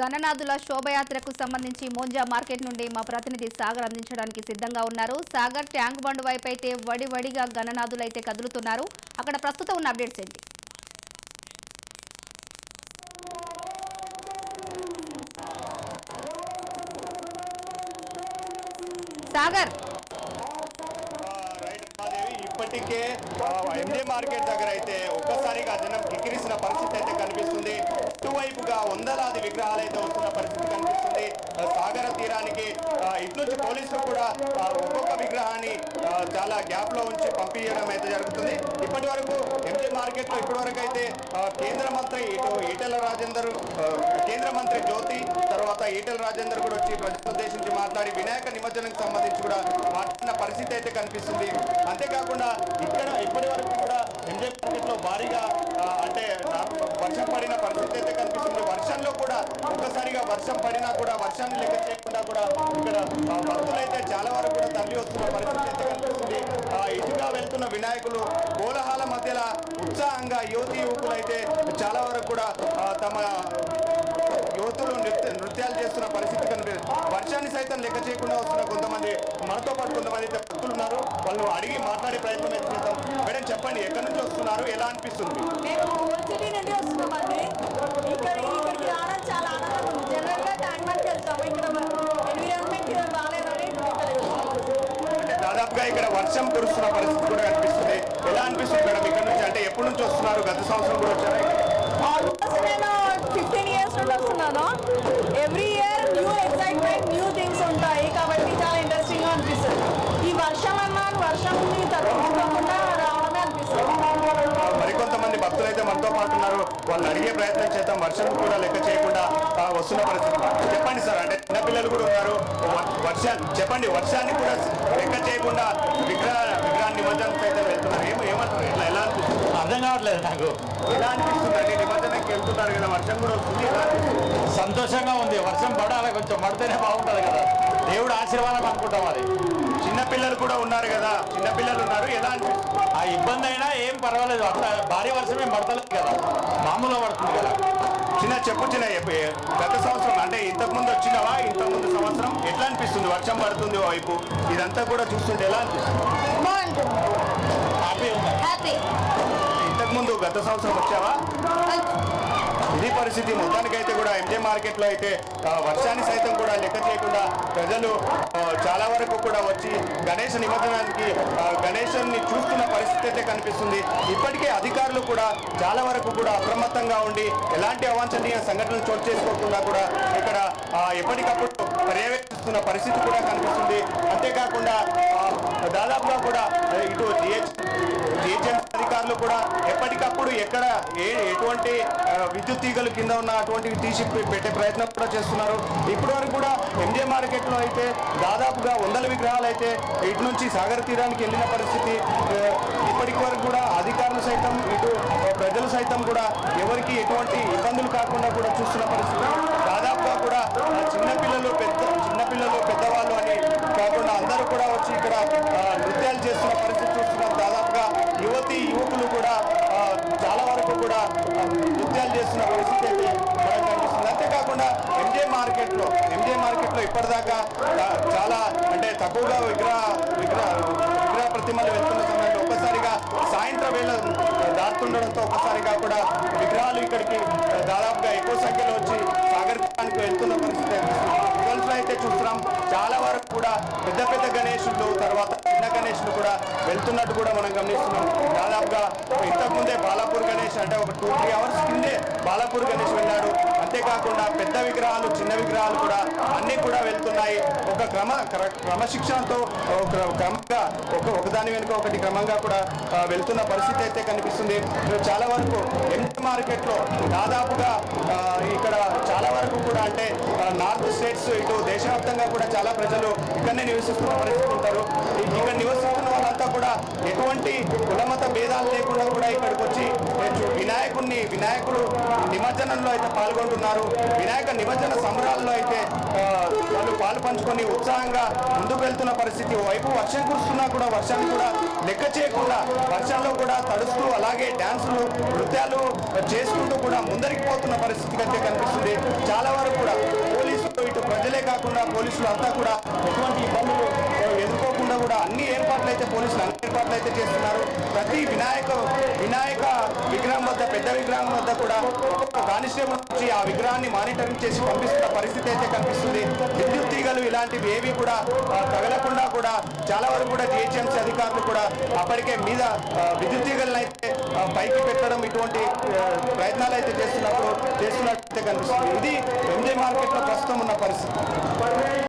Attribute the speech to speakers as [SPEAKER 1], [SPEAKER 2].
[SPEAKER 1] గణనాథుల శోభయాత్రకు సంబంధించి మోంజా మార్కెట్ నుండి మా ప్రతినిధి సాగర్ అందించడానికి సిద్ధంగా ఉన్నారు. సాగర్ ట్యాంక్ బండ్ వైపు అయితే వడి వడిగా అయితే కదులుతున్నారు. అక్కడ ప్రస్తుతం ఉన్న అప్డేట్స్ ఏంటి? సాగర్!
[SPEAKER 2] ఇప్పటికే ఎంజే మార్కెట్ దగ్గర అయితే ఒక్కసారిగా జనం కిక్కిరిసిన పరిస్థితి అయితే కనిపిస్తుంది. ఇటువైపుగా వందలాది విగ్రహాలు అయితే వస్తున్న పరిస్థితి కనిపిస్తుంది. సాగర తీరానికి ఇటు నుంచి పోలీసులు కూడా ఒక్కొక్క విగ్రహాన్ని చాలా గ్యాప్లో ఉంచి పంపించడం అయితే జరుగుతుంది. ఇప్పటి వరకు ఎంజే మార్కెట్లో ఇప్పటి వరకు అయితే కేంద్ర మంత్రి ఇటు ఈటెల రాజేందర్ కేంద్ర మంత్రి జ్యోతి తర్వాత ఈటెల రాజేందర్ కూడా వచ్చి ప్రజలను ఉద్దేశించి మాట్లాడి వినాయక నిమజ్జనానికి సంబంధించి కూడా మాట్లాడిన పరిస్థితి అయితే కనిపిస్తుంది. కాకుండా ఇక్కడ ఇప్పటి వరకు కూడా ఎంజే మార్కెట్లో భారీగా అంటే వర్షం పడిన పరిస్థితి అయితే కనిపిస్తుంది. వర్షంలో కూడా ఒక్కసారిగా వర్షం పడినా కూడా వర్షాన్ని లెక్క చేయకుండా కూడా ఇక్కడ భక్తులు అయితే చాలా వరకు కూడా తరలి వస్తున్న పరిస్థితి అయితే కనిపిస్తుంది. ఆ, ఇటుగా వెళ్తున్న వినాయకులు కోలహాల మధ్యలో ఉత్సాహంగా యువతి యువకులు అయితే చాలా వరకు కూడా తమ యువతులు నృత్యాలు చేస్తున్న పరిస్థితి కనిపిస్తుంది వర్షాన్ని సైతం లెక్క చేయకుండా వస్తున్న కొంతమంది మనతో పాటు కొంతమంది అయితే భక్తులు ఉన్నారు. వాళ్ళు అడిగి మాట్లాడే ప్రయత్నం అయితే చేద్దాం. మేడం చెప్పండి ఎక్కడి నుంచి వస్తున్నారు? ఎలా అనిపిస్తుంది?
[SPEAKER 3] మేము ఓల్డ్ సిటీ నుండి వస్తున్నామండి. ఇక్కడ ఇక్కడికి రావడం చాలా ఆనందంగా ఉంది. జనరల్గా ట్యాంక్ బండ్కి వెళ్తాము. ఇక్కడ ఎన్విరాన్మెంట్ బాగాలేదని ఇక్కడ వస్తున్నాము.
[SPEAKER 2] అంటే దాదాపుగా ఇక్కడ వర్షం కురుస్తున్న పరిస్థితి కూడా కనిపిస్తుంది. ఎలా అనిపిస్తుంది మేడం ఇక్కడ నుంచి? అంటే ఎప్పటి నుంచి వస్తున్నారు? గత సంవత్సరం కూడా వచ్చారా
[SPEAKER 3] ఆల్మోస్ట్ నేను ఫిఫ్టీన్ ఇయర్స్ నుండి వస్తున్నాను. ఎవ్రీ ఇయర్ న్యూ
[SPEAKER 2] మరికొంతమంది భక్తులు అయితే మనతో పాటు ఉన్నారు. వాళ్ళు అడిగే ప్రయత్నం చేద్దాం. వర్షం కూడా లెక్క చేయకుండా ఆ, వస్తున్న పరిస్థితి. చెప్పండి సార్ అంటే చిన్నపిల్లలు కూడా ఉన్నారు. వర్షాన్ని చెప్పండి వర్షాన్ని కూడా లెక్క చేయకుండా విగ్రహ విగ్రహాన్ని నిమజ్జనం సైతం వెళ్తున్నారు. ఏం ఏమంటారు? ఇట్లా ఎలా అనిపిస్తుంది?
[SPEAKER 4] అర్థం కావట్లేదు నాకు.
[SPEAKER 2] ఎలా అనిపిస్తుంది? అండి నిమజ్జనానికి వెళ్తున్నారు కదా వర్షం కూడా వస్తుంది
[SPEAKER 4] సంతోషంగా ఉంది. వర్షం పడాలి కొంచెం పడితేనే బాగుంటది కదా. దేవుడు ఆశీర్వాదం అనుకుంటాం అది.
[SPEAKER 2] చిన్నపిల్లలు కూడా ఉన్నారు కదా చిన్నపిల్లలు ఉన్నారు ఎలా
[SPEAKER 4] ఆ ఇబ్బంది అయినా ఏం పర్వాలేదు అంత భారీ వర్షం ఏం పడతలేదు కదా మామూలుగా పడుతుంది కదా.
[SPEAKER 2] చిన్న చెప్పు చిన్న. గత సంవత్సరం అంటే ఇంతకు ముందు వచ్చినవా ఇంతకు ముందు సంవత్సరం? ఎట్లా అనిపిస్తుంది? వర్షం పడుతుంది వైపు ఇదంతా కూడా చూస్తుంటే ఎలా అనిపిస్తుంది?
[SPEAKER 1] బాగుంటుంది.
[SPEAKER 4] హ్యాపీ ఉంది?
[SPEAKER 1] హ్యాపీ
[SPEAKER 2] ఇంతకు ముందు గత సంవత్సరం వచ్చావా? ఇది పరిస్థితి మొత్తానికైతే కూడా ఎంజే మార్కెట్లో అయితే వర్షాన్ని సైతం కూడా లెక్క చేయకుండా ప్రజలు చాలా వరకు కూడా వచ్చి గణేష్ నిమజ్జనానికి ఆ, చూస్తున్న పరిస్థితి అయితే కనిపిస్తుంది. ఇప్పటికే అధికారులు కూడా చాలా వరకు కూడా అప్రమత్తంగా ఉండి ఎలాంటి అవాంఛనీయ సంఘటనలు చోటు చేసుకోకుండా కూడా ఇక్కడ ఎప్పటికప్పుడు పర్యవేక్షిస్తున్న పరిస్థితి కూడా కనిపిస్తుంది. అంతేకాకుండా దాదాపుగా కూడా ఎక్కడ ఏ ఎటువంటి విద్యుత్ తీగలు కింద ఉన్న అటువంటివి తీసి పెట్టే ప్రయత్నం కూడా చేస్తున్నారు. ఇప్పటి వరకు కూడా ఎంజే మార్కెట్లో అయితే దాదాపుగా వందల విగ్రహాలు అయితే ఇటు నుంచి సాగర తీరానికి వెళ్ళిన పరిస్థితి ఇప్పటికి వరకు కూడా అధికారులు సైతం ఇటు ప్రజలు సైతం కూడా ఎవరికి ఎటువంటి ఇబ్బంది చేసిన పరిస్థితి అయితే మనకు కనిపిస్తుంది అంతేకాకుండా ఎంజే మార్కెట్లో ఎంజే మార్కెట్లో ఇప్పటిదాకా చాలా అంటే తక్కువగా విగ్రహ విగ్రహ విగ్రహ ప్రతిమలు వెళ్తున్న సమయంలో ఒక్కసారిగా సాయంత్రం వేళ దాటుతుండడంతో ఒక్కసారిగా కూడా విగ్రహాలు ఇక్కడికి దాదాపుగా ఎక్కువ సంఖ్యలో వచ్చి సాగరికానికి వెళ్తున్న పరిస్థితి కనిపిస్తుంది అయితే చూస్తున్నాం చాలా వరకు కూడా పెద్ద పెద్ద గణేషులు తర్వాత చిన్న గణేషులు కూడా వెళ్తున్నట్టు కూడా మనం గమనిస్తున్నాం. దాదాపుగా ఇంతకు ముందే బాలాపూర్ గణేష్ అంటే ఒక టూ త్రీ అవర్స్ కిందే బాలపూర్ గణేష్ వెళ్ళాడు అంతేకాకుండా పెద్ద విగ్రహాలు చిన్న విగ్రహాలు కూడా అన్నీ కూడా వెళ్తున్నాయి. ఒక క్రమ క్రమశిక్షణతో ఒక క్రమంగా ఒక ఒకదాని వెనుక ఒకటి క్రమంగా కూడా వెళ్తున్న పరిస్థితి అయితే కనిపిస్తుంది. చాలా వరకు ఎంటీ మార్కెట్లో దాదాపుగా ఇక్కడ చాలా వరకు కూడా అంటే నార్త్ స్టేట్స్ ఇటు దేశవ్యాప్తంగా కూడా చాలా ప్రజలు ఇక్కడనే నివసిస్తున్న పరిస్థితి ఉంటారు. ఇక్కడ నివసిస్తున్న వాళ్ళంతా కూడా ఎటువంటి కులమత భేదాలు లేకుండా కూడా ఇక్కడికి వచ్చి ఏ, వినాయకుడిని వినాయకుడు నిమజ్జనంలో అయితే పాల్గొంటున్నారు. వినాయక నిమజ్జన సంబరాల్లో అయితే వాళ్ళు పాలు పంచుకొని ఉత్సాహంగా ముందుకు వెళ్తున్న పరిస్థితి. వైపు వర్షం కురుస్తున్నా కూడా వర్షాన్ని కూడా లెక్క చేయకుండా వర్షంలో కూడా తడుస్తూ అలాగే డ్యాన్సులు నృత్యాలు చేసుకుంటూ కూడా ముందరికి పోతున్న పరిస్థితి అయితే కనిపిస్తుంది. చాలా వరకు కూడా పోలీసులు అంతా కూడా కూడా అన్ని ఏర్పాట్లు అయితే పోలీసులు అన్ని ఏర్పాట్లు అయితే చేస్తున్నారు. ప్రతి వినాయక వినాయక విగ్రహం వద్ద పెద్ద విగ్రహం వద్ద కూడా ఒక్కొక్క కానిస్టేబుల్ వచ్చి ఆ విగ్రహాన్ని మానిటరింగ్ చేసి పంపిస్తున్న పరిస్థితి అయితే కనిపిస్తుంది. విద్యుత్ తీగలు ఇలాంటివి ఏవి కూడా తగలకుండా కూడా చాలా వరకు కూడా జిహెచ్ఎంసీ అధికారులు కూడా అప్పటికే మీద విద్యుత్ తీగలను అయితే పైకి పెట్టడం ఇటువంటి ప్రయత్నాలు అయితే చేస్తున్నప్పుడు చేస్తున్నట్టు కనిపిస్తుంది. ఇది ఎంజే మార్కెట్లో ప్రస్తుతం ఉన్న పరిస్థితి.